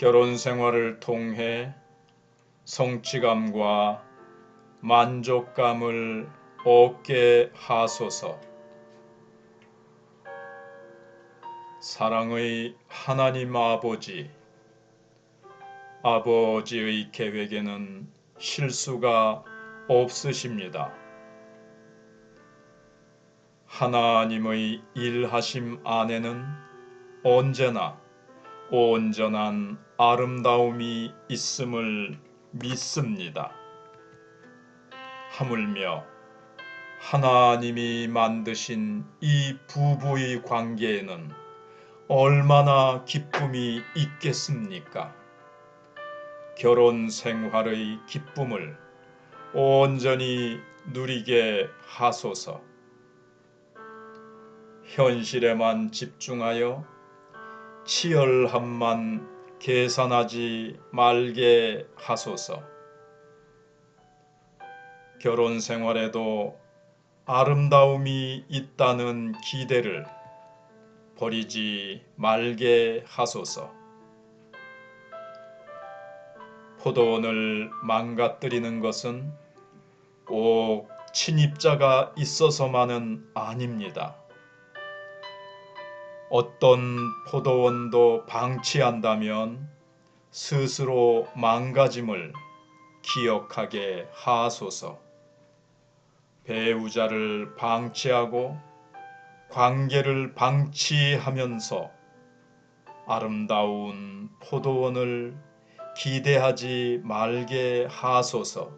결혼 생활을 통해 성취감과 만족감을 얻게 하소서. 사랑의 하나님 아버지, 아버지의 계획에는 실수가 없으십니다. 하나님의 일하심 안에는 언제나 온전한 아름다움이 있음을 믿습니다. 하물며 하나님이 만드신 이 부부의 관계에는 얼마나 기쁨이 있겠습니까? 결혼 생활의 기쁨을 온전히 누리게 하소서. 현실에만 집중하여 치열함만 계산하지 말게 하소서. 결혼 생활에도 아름다움이 있다는 기대를 버리지 말게 하소서. 포도원을 망가뜨리는 것은 꼭 친입자가 있어서만은 아닙니다. 어떤 포도원도 방치한다면 스스로 망가짐을 기억하게 하소서. 배우자를 방치하고 관계를 방치하면서 아름다운 포도원을 기대하지 말게 하소서.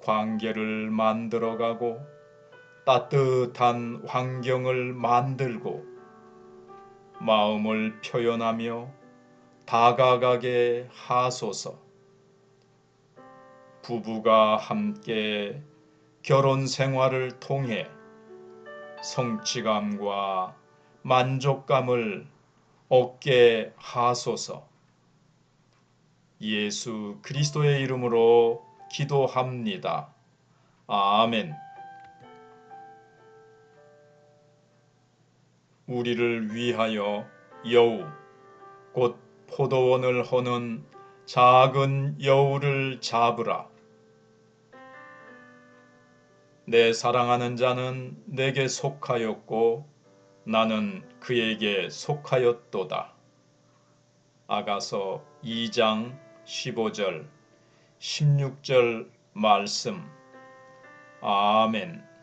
관계를 만들어가고 따뜻한 환경을 만들고 마음을 표현하며 다가가게 하소서. 부부가 함께 결혼 생활을 통해 성취감과 만족감을 얻게 하소서. 예수 그리스도의 이름으로 기도합니다. 아멘. 우리를 위하여 여우, 곧 포도원을 허는 작은 여우를 잡으라. 내 사랑하는 자는 내게 속하였고 나는 그에게 속하였도다. 아가서 2장 15절, 16절 말씀. 아멘.